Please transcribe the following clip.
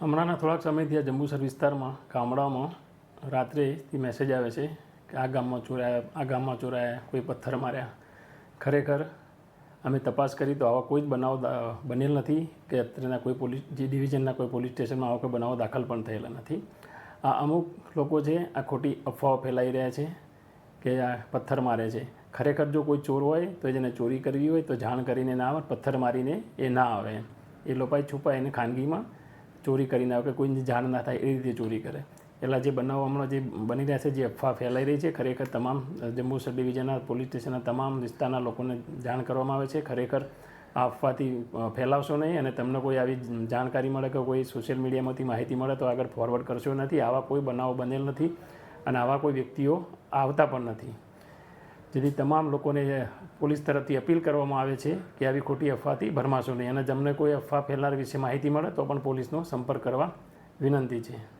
હમણાંના થોડાક સમયથી આ જંબુસર વિસ્તારમાં, ગામડાઓમાં રાત્રેથી મેસેજ આવે છે કે આ ગામમાં ચોરાયા, આ ગામમાં ચોરાયા, કોઈ પથ્થર માર્યા. ખરેખર અમે તપાસ કરી તો આવા કોઈ જ બનાવ બનેલ નથી કે અત્રેના કોઈ પોલીસ, જે ડિવિઝનના કોઈ પોલીસ સ્ટેશનમાં આવા કોઈ બનાવો દાખલ પણ થયેલા નથી. આ અમુક લોકો છે, આ ખોટી અફવાઓ ફેલાઈ રહ્યા છે કે આ પથ્થર મારે છે. ખરેખર જો કોઈ ચોર હોય તો જેને ચોરી કરવી હોય તો જાણ કરીને ના આવે, પથ્થર મારીને એ ના આવે. એ લોપાઈ છુપાય એને ખાનગીમાં ચોરી કરીને આવે કે કોઈની જાણ ના થાય એ રીતે ચોરી કરે. એટલા જે બનાવો હમણાં જે બની રહ્યા છે, જે અફવા ફેલાઈ રહી છે, ખરેખર તમામ જંબુસર ડિવિઝનના, પોલીસ સ્ટેશનના તમામ વિસ્તારના લોકોને જાણ કરવામાં આવે છે. ખરેખર આ અફવાથી ફેલાવશો નહીં અને તમને કોઈ આવી જાણકારી મળે કે કોઈ સોશિયલ મીડિયામાંથી માહિતી મળે તો આગળ ફોરવર્ડ કરશો નથી. આવા કોઈ બનાવો બનેલ નથી અને આવા કોઈ વ્યક્તિઓ આવતા પણ નથી. જેથી તમામ લોકોને પોલીસ તરફથી અપીલ કરવામાં આવે છે કે આવી ખોટી અફવાથી ભરમાશો નહીં. અને તમને કોઈ અફવા ફેલાર વિશે માહિતી મળે તો પણ પોલીસનો સંપર્ક કરવા વિનંતી છે.